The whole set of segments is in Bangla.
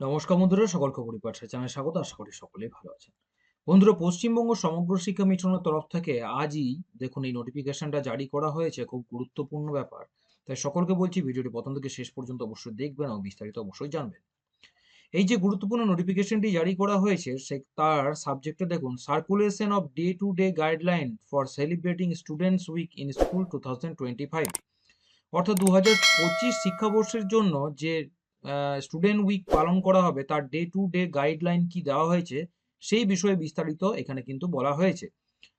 নমস্কার বন্ধুরা, সকলকে পরিপাঠা চ্যানেলে স্বাগত, আশা করি সকলেই ভালো আছেন। বন্ধুরা, পশ্চিমবঙ্গ সমগ্র শিক্ষা মিশনের তরফ থেকে আজই দেখুন এই নোটিফিকেশনটা জারি করা হয়েছে, খুব গুরুত্বপূর্ণ ব্যাপার। তাই সকলকে বলছি ভিডিওটি প্রথম থেকে শেষ পর্যন্ত অবশ্যই দেখবেন এবং বিস্তারিত অবশ্যই জানবেন। এই যে গুরুত্বপূর্ণ নোটিফিকেশনটি জারি করা হয়েছে, সে তার সাবজেক্টে দেখুন circulation of day to day guideline for celebrating students week in school two thousand twenty five অর্থাৎ দু হাজার পঁচিশ শিক্ষাবর্ষের জন্য যে স্টুডেন্ট উইক পালন করা হবে, তার ডে টু ডে গাইডলাইন কি দেওয়া হয়েছে, সেই বিষয়ে বিস্তারিত এখানে কিন্তু বলা হয়েছে।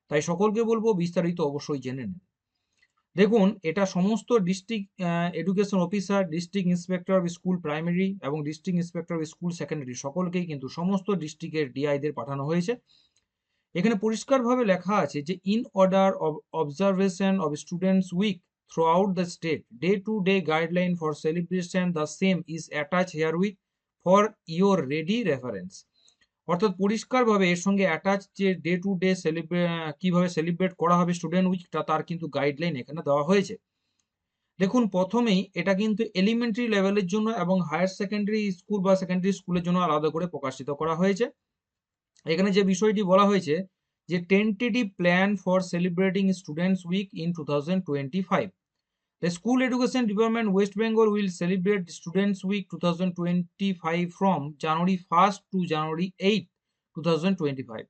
তাই সকলকে বলব বিস্তারিত অবশ্যই জেনে নিন দেখুন, এটা সমস্ত district education officer district inspector of school primary এবং district inspector of school secondary সকলকেই কিন্তু সমস্ত ডিস্ট্রিক্টের ডিআইদের পাঠানো হয়েছে। এখানে পরিষ্কারভাবে লেখা আছে যে in order of observation of students week throughout the state. Day-to-day guideline for celebration, the same is attached herewith for your ready reference. অর্থাৎ পরিষ্কারভাবে এর সঙ্গে অ্যাটাচ যে ডে টু ডে কীভাবে সেলিব্রেট করা হবে স্টুডেন্ট উইকটা তার কিন্তু গাইডলাইন এখানে দেওয়া হয়েছে দেখুন, প্রথমেই এটা কিন্তু এলিমেন্টারি লেভেলের জন্য এবং হায়ার সেকেন্ডারি স্কুল বা সেকেন্ডারি স্কুলের জন্য আলাদা করে প্রকাশিত করা হয়েছে এখানে যে বিষয়টি বলা হয়েছে, যে tentative plan for celebrating students week in two thousand twenty five The School Education Department West Bengal will celebrate Students Week 2025 from January 1st to January 8th, 2025.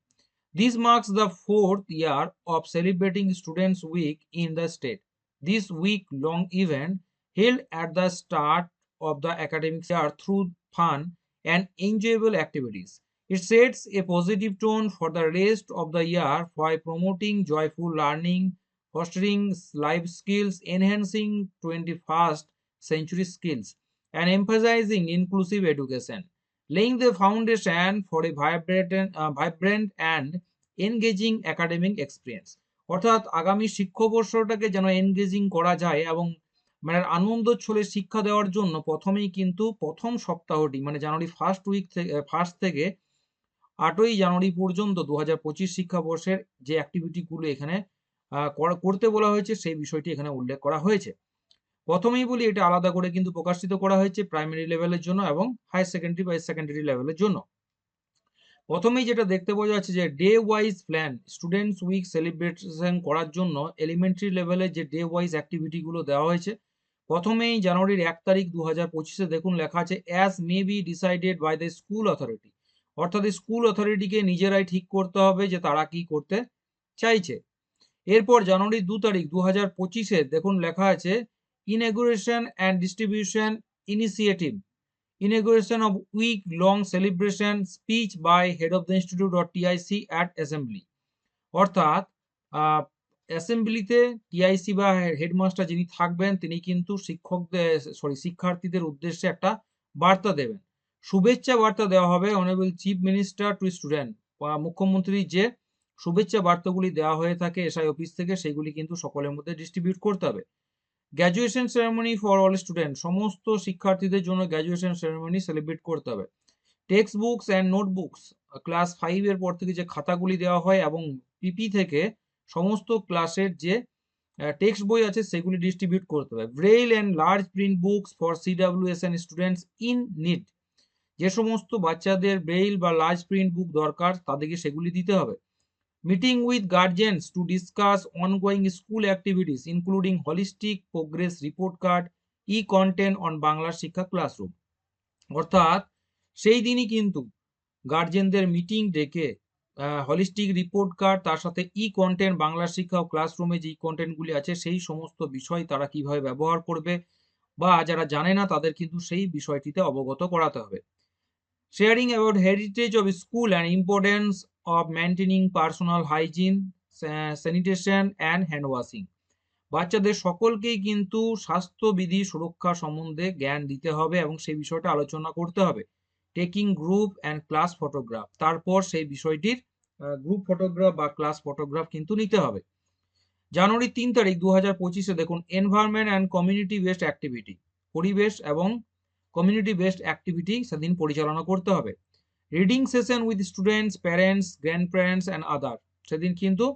This marks the fourth year of celebrating Students Week in the state. This week-long event, held at the start of the academic year through fun and enjoyable activities, it sets a positive tone for the rest of the year by promoting joyful learning, fostering life skills, enhancing 21st century skills, and emphasizing inclusive education, laying the foundation for a vibrant, uh, vibrant and engaging academic experience. অর্থাৎ আগামী শিক্ষাবর্ষটাকে যেন এনগেজিং করা যায় এবং মানে আনন্দোচ্ছলে শিক্ষা দেওয়ার জন্য প্রথমেই কিন্তু প্রথম সপ্তাহটি মানে জানুয়ারি ফার্স্ট উইক থেকে ফার্স্ট থেকে আটই জানুয়ারি পর্যন্ত দু হাজার পঁচিশ শিক্ষাবর্ষের যে অ্যাক্টিভিটিগুলো এখানে করতে বলা হয়েছে, সেই বিষয়টি এখানে উল্লেখ করা হয়েছে। প্রথমেই বলি, এটা আলাদা করে কিন্তু প্রকাশিত করা হয়েছে প্রাইমারি লেভেলের জন্য এবং হায়ার সেকেন্ডারি বা সেকেন্ডারি লেভেলের জন্য। প্রথমেই যেটা দেখতে পাওয়া যাচ্ছে যে day wise plan students week celebration করার জন্য এলিমেন্টারি লেভেলে যে ডে ওয়াইজ অ্যাক্টিভিটিগুলো দেওয়া হয়েছে, প্রথমেই জানুয়ারির এক তারিখ দু হাজার পঁচিশে দেখুন লেখা আছে as may be decided by the school authority অর্থাৎ স্কুল অথরিটিকে নিজেরাই ঠিক করতে হবে যে তারা কি করতে চাইছে। এরপর জানুয়ারি দু তারিখ দু হাজার পঁচিশে দেখুন লেখা আছে inauguration and distribution initiative inauguration of week long celebration speech by head of the institute of TIC at assembly অর্থাৎ অ্যাসেম্বলিতে টিআইসি বা হেডমাস্টার যিনি থাকবেন, তিনি কিন্তু শিক্ষকদের সরি শিক্ষার্থীদের উদ্দেশ্যে একটা বার্তা দেবেন। শুভেচ্ছা বার্তা দেওয়া হবে honourable chief minister to student বা মুখ্যমন্ত্রী যে শুভেচ্ছা বার্তাগুলি দেওয়া হয়ে থাকে এসআই অফিস থেকে, সেগুলি কিন্তু সকলের মধ্যে ডিস্ট্রিবিউট করতে হবে। Graduation ceremony for all student সমস্ত শিক্ষার্থীদের জন্য গ্র্যাজুয়েশন সেরেমনি সেলিব্রেট করতে হবে। Text books and notebooks class ফাইভের পর থেকে যে খাতাগুলি দেওয়া হয় এবং পিপি থেকে সমস্ত ক্লাসের যে টেক্সট বই আছে সেগুলি ডিস্ট্রিবিউট করতে হবে। Braille and large print books for CWS and students in need যে সমস্ত বাচ্চাদের ব্রেইল বা লার্জ প্রিন্ট বুক দরকার, তাদেরকে সেগুলি দিতে হবে। Meeting with guardians to discuss ongoing school activities, including holistic progress report card, e-content on Bangla শিক্ষা ক্লাসরুম অর্থাৎ, সেই দিনই কিন্তু গার্জেনদের মিটিং ডেকে হলিস্টিক রিপোর্ট কার্ড তার সাথে ই কন্টেন্ট বাংলা শিক্ষা ও ক্লাসরুমে যে কন্টেন্টগুলি আছে, সেই সমস্ত বিষয় তারা কীভাবে ব্যবহার করবে বা যারা জানে না, তাদের কিন্তু সেই বিষয়টিতে অবগত করাতে হবে। Sharing about heritage of school and importance of maintaining personal hygiene, sanitation and hand washing. বাচ্চাদের সকলকেই কিন্তু স্বাস্থ্যবিধি সুরক্ষা সম্বন্ধে জ্ঞান দিতে হবে এবং সেই বিষয়টা আলোচনা করতে হবে। Taking group and class photograph তারপর সেই বিষয়টির গ্রুপ ফটোগ্রাফ বা ক্লাস ফটোগ্রাফ কিন্তু নিতে হবে। জানুয়ারি তিন তারিখ দু হাজার পঁচিশে দেখুন environment and community based activity পরিবেশ এবং কমিউনিটি বেসড অ্যাক্টিভিটি সেদিন পরিচালনা করতে হবে। Reading session with students parents grandparents and other সেদিন কিন্তু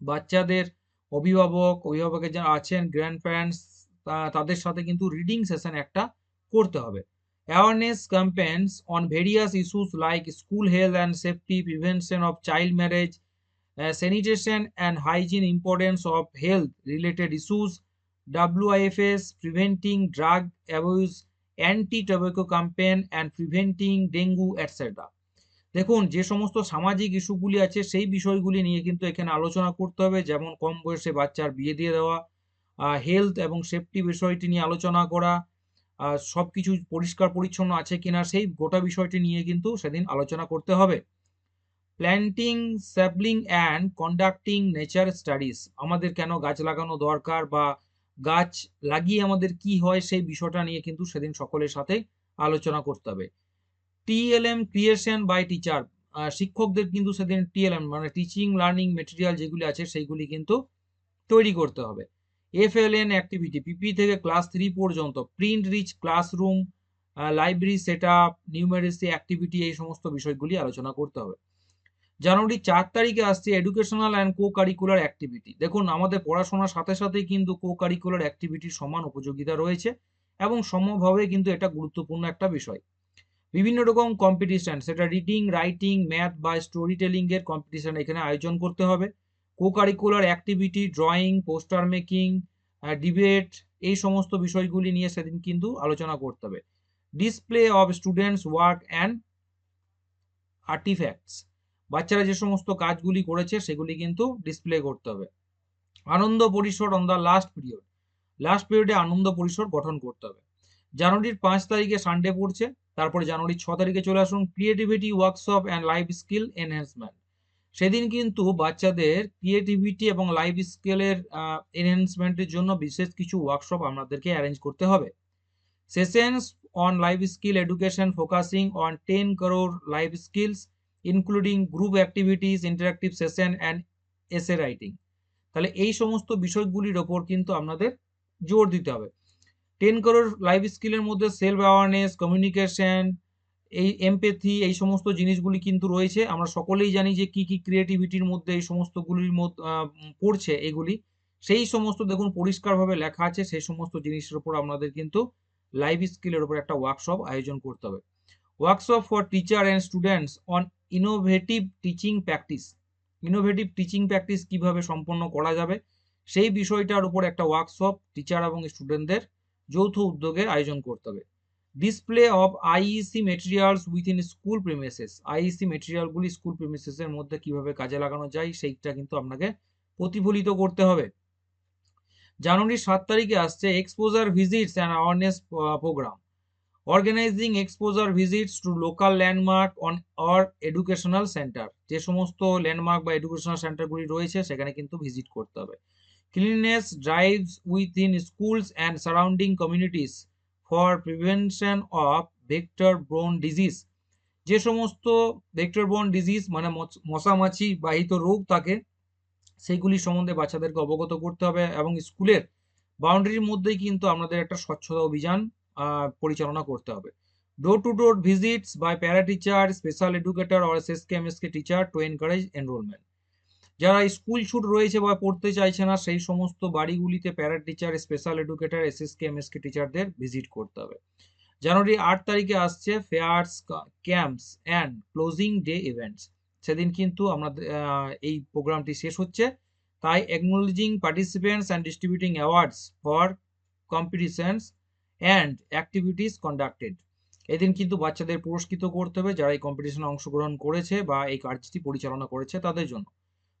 বাচ্চাদের অভিভাবক, অভিভাবকের যারা আছেন গ্র্যান্ডপ্যারেন্টস তাদের সাথে কিন্তু রিডিং সেশন একটা করতে হবে। Awareness campaigns on various issues like school health and safety prevention of child marriage sanitation and hygiene importance of health related issues WIFS preventing drug abuse anti-tobacco campaign and preventing dengue, etc. দেখুন যে সমস্ত সামাজিক ইস্যুগুলি আছে সেই বিষয়গুলি নিয়ে কিন্তু এখানে আলোচনা করতে হবে যেমন কম বয়সে বাচ্চার বিয়ে দিয়ে দেওয়া হেলথ এবং সেফটি বিষয়টি নিয়ে আলোচনা করা সব কিছু পরিষ্কার পরিচ্ছন্ন আছে কিনা সেই গোটা বিষয়টি নিয়ে কিন্তু সেদিন আলোচনা করতে হবে planting sapling and conducting nature studies আমাদের কেন গাছ লাগানো দরকার বা গাছ লাগিয়ে আমাদের কি হয় সেই বিষয়টা নিয়ে কিন্তু সেদিন সকলের সাথে আলোচনা করতে হবে। টিএলএম ক্রিয়েশন বাই টিচার শিক্ষকদের কিন্তু সেদিন টিএলএম মানে টিচিং লার্নিং মেটেরিয়াল যেগুলি আছে সেইগুলি কিন্তু তৈরি করতে হবে। এফএলএন অ্যাক্টিভিটি পিপি থেকে ক্লাস থ্রি পর্যন্ত print rich classroom library set up numeracy activity এই সমস্ত বিষয়গুলি আলোচনা করতে হবে। জানুয়ারি চার তারিখে আসছে educational and co curricular activity দেখুন, আমাদের পড়াশোনার সাথে সাথেই কিন্তু কো কারিকুলার অ্যাক্টিভিটির সমান উপযোগিতা রয়েছে এবং সমভাবে কিন্তু এটা গুরুত্বপূর্ণ একটা বিষয়। বিভিন্ন রকম কম্পিটিশন সেটা রিডিং রাইটিং ম্যাথ বা স্টোরি টেলিং এর কম্পিটিশন এখানে আয়োজন করতে হবে। Co curricular activity drawing poster making debate এই সমস্ত বিষয়গুলি নিয়ে সেদিন কিন্তু আলোচনা করতে হবে। Display of students work and artifacts বাচ্চারা যে সমস্ত কাজগুলি করেছে সেগুলি কিন্তু ডিসপ্লে করতে হবে। আনন্দ পরিসর on the last period last পিরিয়ডে আনন্দ পরিসর গঠন করতে হবে। জানুয়ারির পাঁচ তারিখে সানডে পড়ছে, তারপরে জানুয়ারির ছ তারিখে চলে আসুন creativity workshop and life skill enhancement সেদিন কিন্তু বাচ্চাদের ক্রিয়েটিভিটি এবং লাইফ স্কিলের এনহ্যান্সমেন্টের জন্য বিশেষ কিছু ওয়ার্কশপ আপনাদেরকে অ্যারেঞ্জ করতে হবে। Sessions on life skill education focusing on ten crore life skills including group activities interactive session and essay writing তাহলে এই সমস্ত বিষয়গুলির ওপর কিন্তু আপনাদের জোর দিতে হবে। টেন করোর লাইফ স্কিলের মধ্যে সেলফ অ্যাওয়ারনেস কমিউনিকেশন এই এমপেথি এই সমস্ত জিনিসগুলি কিন্তু রয়েছে। আমরা সকলেই জানি যে কি কি ক্রিয়েটিভিটির মধ্যে এই সমস্তগুলির মধ্যে পড়ছে এগুলি। সেই সমস্ত দেখুন পরিষ্কারভাবে লেখা আছে, সেই সমস্ত জিনিসের উপর আপনাদের কিন্তু লাইফ স্কিলের উপর একটা ওয়ার্কশপ আয়োজন করতে হবে। Workshop for teacher and students on innovative teaching practice innovative teaching practice কীভাবে সম্পন্ন করা যাবে? সেই বিষয়টার উপর একটা ওয়ার্কশপ টিচার এবং স্টুডেন্টদের যৌথ উদ্যোগে আয়োজন করতে হবে। Display of IEC materials within school premises IEC মেটেরিয়ালগুলি school প্রিমিসেসের মধ্যে কীভাবে কাজে লাগানো যায়, সেইটা কিন্তু আপনাকে প্রতিফলিত করতে হবে। জানুয়ারির সাত তারিখে আসছে exposure visits and awareness program organizing exposure visits to local landmark on or educational center যে সমস্ত ল্যান্ডমার্ক বা এডুকেশনাল সেন্টারগুলি রয়েছে, সেখানে কিন্তু ভিজিট করতে হবে। Cleanness drives within schools and surrounding communities for prevention of vector borne disease যে সমস্ত ভেক্টর ব্রোন ডিজিজ মানে মশামাছি, বাহিত রোগ থাকে সেইগুলি সম্বন্ধে বাচ্চাদেরকে অবগত করতে হবে এবং স্কুলের বাউন্ডারির মধ্যেই কিন্তু আমাদের একটা স্বচ্ছতা অভিযান পরিচালনা করতে হবে। Door to door visits by para teacher special educator or S S K M S K teacher to encourage enrolment যারা স্কুল ছুট রয়েছে বা পড়তে চাইছে না, সেই সমস্ত বাড়িগুলিতে para teacher special educator S S K M S K টিচারদের ভিজিট করতে হবে। জানুয়ারি আট তারিখে আসছে fairs camps and closing day events সেদিন কিন্তু আমাদের এই প্রোগ্রামটি শেষ হচ্ছে। তাই acknowledging participants and distributing awards for competitions and activities conducted এদিন কিন্তু বাচ্চাদের পুরস্কৃত করতে হবে, যারা এই কম্পিটিশনে অংশগ্রহণ করেছে বা এই কাজটি পরিচালনা করেছে তাদের জন্য।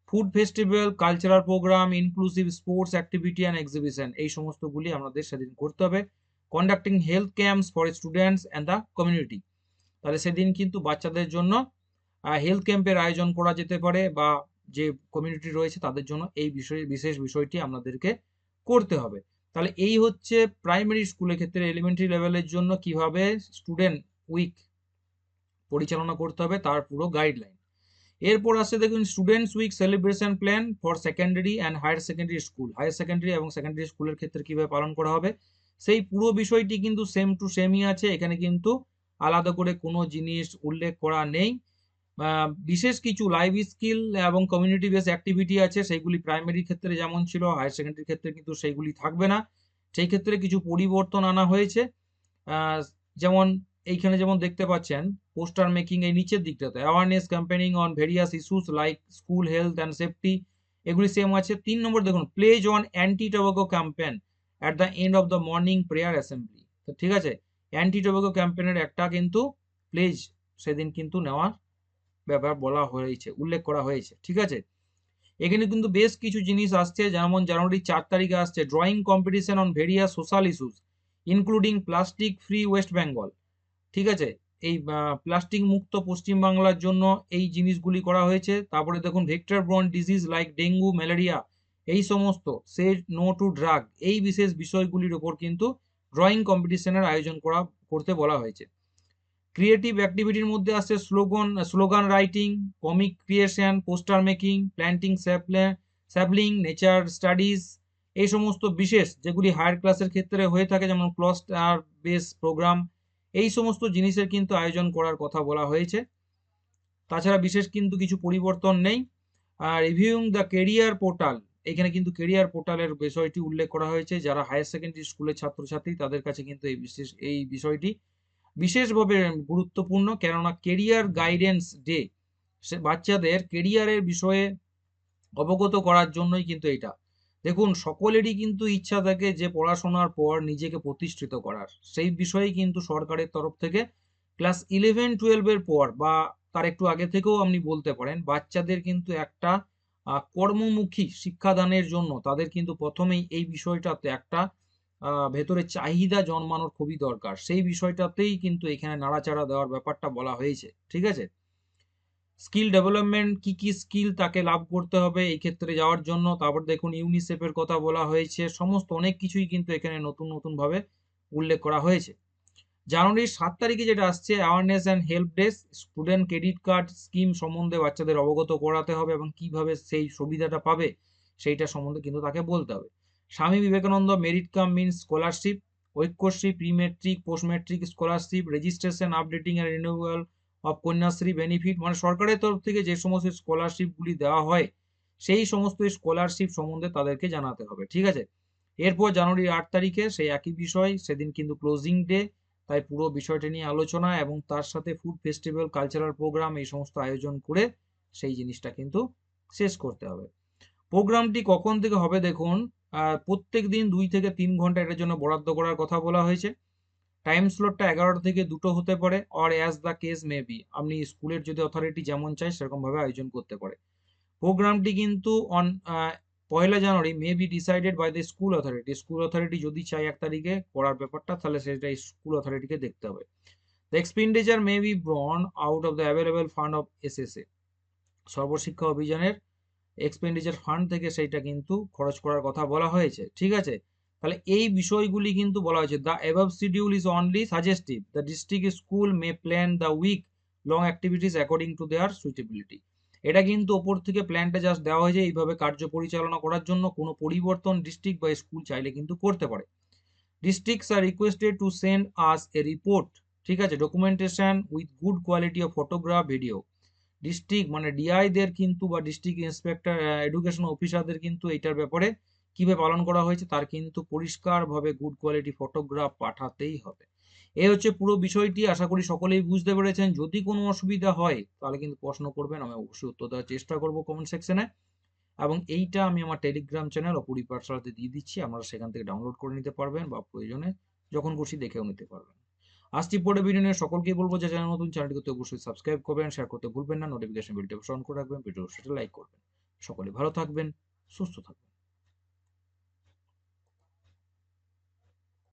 Food festival cultural program inclusive sports activity and exhibition এই সমস্তগুলি আমাদের সেদিন করতে হবে। Conducting health camps for students and the community তাহলে সেদিন কিন্তু বাচ্চাদের জন্য হেলথ ক্যাম্পের আয়োজন করা যেতে পারে বা যে কমিউনিটি রয়েছে তাদের জন্য এই বিষয়ে, বিশেষ বিষয়টি আপনাদেরকে করতে হবে। তাহলে এই হচ্ছে প্রাইমারি স্কুলের ক্ষেত্রে এলিমেন্টারি লেভেলের জন্য কীভাবে স্টুডেন্ট উইক পরিচালনা করতে হবে তার পুরো গাইডলাইন এরপর আসছে দেখুন students week celebration plan for secondary and higher secondary school higher secondary এবং সেকেন্ডারি স্কুলের ক্ষেত্রে কীভাবে পালন করা হবে? সেই পুরো বিষয়টি কিন্তু সেম টু সেমই আছে। এখানে কিন্তু আলাদা করে কোনো জিনিস উল্লেখ করা নেই। বিশেষ কিছু লাইভ স্কিল এবং কমিউনিটি বেস অ্যাক্টিভিটি আছে সেইগুলি প্রাইমারি ক্ষেত্রে যেমন ছিল হায়ার সেকেন্ডারি ক্ষেত্রে কিন্তু সেইগুলি থাকবে না। সেই ক্ষেত্রে কিছু পরিবর্তন আনা হয়েছে। যেমন এইখানে যেমন দেখতে পাচ্ছেন পোস্টার মেকিং এই নিচের দিকটাতে awareness campaigning on various issues like school health and safety এগুলি সেম আছে। তিন নম্বর দেখুন pledge on anti tobacco campaign at the end of the morning prayer assembly তো ঠিক আছে অ্যান্টি টোবাকো ক্যাম্পেনের একটা কিন্তু প্লেজ সেদিন কিন্তু নেওয়ার ব্যাপার বলা হয়েছে, উল্লেখ করা হয়েছে, ঠিক আছে? এখানে কিন্তু বেশ কিছু জিনিস আসছে, যেমন জানুয়ারি চার তারিখে আসছে drawing competition on various social issues including plastic free West Bengal ঠিক আছে? এই প্লাস্টিক মুক্ত পশ্চিমবাংলার জন্য এই জিনিসগুলি করা হয়েছে। তারপরে দেখুন vector borne disease like dengue malaria এই সমস্ত সে নো টু ড্রাগ এই বিশেষ বিষয়গুলির ওপর কিন্তু ড্রয়িং কম্পিটিশনের আয়োজন করা, করতে বলা হয়েছে। ক্রিয়েটিভ অ্যাক্টিভিটির মধ্যে আসছে slogan slogan writing comic creation poster making planting sapling nature studies এই সমস্ত বিশেষ যেগুলি হায়ার ক্লাসের ক্ষেত্রে হয়ে থাকে, যেমন ক্লস্টার বেস প্রোগ্রাম এই সমস্ত জিনিসের কিন্তু আয়োজন করার কথা বলা হয়েছে। তাছাড়া বিশেষ কিন্তু কিছু পরিবর্তন নেই। আর রিভিউং দ্য কেরিয়ার পোর্টাল এখানে কিন্তু কেরিয়ার পোর্টালের বিষয়টি উল্লেখ করা হয়েছে। যারা হায়ার সেকেন্ডারি স্কুলের ছাত্রছাত্রী, তাদের কাছে কিন্তু এই বিশেষ, এই বিষয়টি বিশেষভাবে গুরুত্বপূর্ণ, কেননা কেরিয়ার গাইডেন্স ডে সে বাচ্চাদের কেরিয়ারের বিষয়ে অবগত করার জন্যই কিন্তু এটা। দেখুন, সকলেরই কিন্তু ইচ্ছা থাকে যে পড়াশোনার পর নিজেকে প্রতিষ্ঠিত করার। সেই বিষয়ে কিন্তু সরকারের তরফ থেকে ক্লাস ইলেভেন টুয়েলভের পর বা তার একটু আগে থেকেও আপনি বলতে পারেন, বাচ্চাদের কিন্তু একটা কর্মমুখী শিক্ষাদানের জন্য তাদের কিন্তু প্রথমেই এই বিষয়টাতে একটা ভেতরে চাহিদা জন্মানোর খুবই দরকার। সেই বিষয়টাতেই কিন্তু এখানে নাড়াচাড়া দেওয়ার ব্যাপারটা বলা হয়েছে, ঠিক আছে? স্কিল ডেভেলপমেন্ট, কি কি স্কিল তাকে লাভ করতে হবে এই ক্ষেত্রে যাওয়ার জন্য, তারপর দেখুন ইউনিসেফের কথা বলা হয়েছে, সমস্ত অনেক কিছুই কিন্তু এখানে নতুন নতুন ভাবে উল্লেখ করা হয়েছে। জানুয়ারির সাত তারিখে যেটা আসছে awareness and help desk student credit card scheme সম্বন্ধে বাচ্চাদের অবগত করাতে হবে এবং কীভাবে সেই সুবিধাটা পাবে, সেইটা সম্বন্ধে কিন্তু তাকে বলতে হবে। Swami Vivekananda merit cum means scholarship Aikyashree pre matric post matric scholarship registration updating and renewal of Kanyashree benefit মানে সরকারের তরফ থেকে যে সমস্ত স্কলারশিপগুলি দেওয়া হয়, সেই সমস্ত স্কলারশিপ সম্বন্ধে তাদেরকে জানাতে হবে, ঠিক আছে? এরপর জানুয়ারি আট তারিখে সেই একই বিষয়, সেদিন কিন্তু ক্লোজিং ডে তাই পুরো বিষয়টা নিয়ে আলোচনা এবং তার সাথে ফুড ফেস্টিভ্যাল কালচারাল প্রোগ্রাম এই সমস্ত আয়োজন করে সেই জিনিসটা কিন্তু শেষ করতে হবে। প্রোগ্রামটি কখন থেকে হবে দেখুন প্রত্যেক দিন দুই থেকে তিন ঘণ্টা এটার জন্য বরাদ্দ করার কথা বলা হয়েছে। টাইম স্লটটা এগারোটা থেকে দুটো হতে পারে or as the case may be আপনি স্কুলের যদি অথরিটি যেমন চায় সেরকমভাবে আয়োজন করতে পারে। প্রোগ্রামটি কিন্তু অন পয়লা জানুয়ারি may be decided by the school authority school authority যদি চায় এক তারিখে করার ব্যাপারটা, তাহলে সেটা স্কুল অথরিটিকে দেখতে হবে। The expenditure may be borne out of the available fund of a Sarvashiksha অভিযানের এক্সপেন্ডিচার ফান্ড থেকে সেইটা কিন্তু খরচ করার কথা বলা হয়েছে, ঠিক আছে? তাহলে এই বিষয়গুলি কিন্তু বলা হয়েছে। The above schedule is only suggestive the district school may plan the week long activities according to their suitability এটা কিন্তু ওপর থেকে প্ল্যানটা জাস্ট দেওয়া হয়েছে এইভাবে কার্য পরিচালনা করার জন্য। কোনো পরিবর্তন ডিস্ট্রিক্ট বা স্কুল চাইলে কিন্তু করতে পারে। Districts are requested to send us a report ঠিক আছে? Documentation with good quality of photograph video district মানে ডিআইদের কিন্তু বা ডিস্ট্রিক্ট ইন্সপেক্টর এডুকেশন অফিসারদের কিন্তু এইটার ব্যাপারে কীভাবে পালন করা হয়েছে তার কিন্তু পরিষ্কারভাবে গুড কোয়ালিটি ফটোগ্রাফ পাঠাতেই হবে। এই হচ্ছে পুরো বিষয়টি, আশা করি সকলেই বুঝতে পেরেছেন। যদি কোনো অসুবিধা হয়, তাহলে কিন্তু প্রশ্ন করবেন, আমি অবশ্যই উত্তর দেওয়ার চেষ্টা করব কমেন্ট সেকশনে এবং এইটা আমি আমার টেলিগ্রাম চ্যানেল অপরি পাঠশালাতে দিয়ে দিচ্ছি, আপনারা সেখান থেকে ডাউনলোড করে নিতে পারবেন বা প্রয়োজনে যখন খুশি দেখেও নিতে পারবেন। আসছি পরে ভিডিও নিয়ে সকলকে বলব যে চ্যানেল নতুন চ্যানেলটি করতে অবশ্যই সাবস্ক্রাইব করবেন শেয়ার করতে ভুলবেন না নোটিফিকেশন বিলটি অন করে রাখবেন ভিডিও সেটা লাইক করবেন। সকলে ভালো থাকবেন, সুস্থ থাকবেন।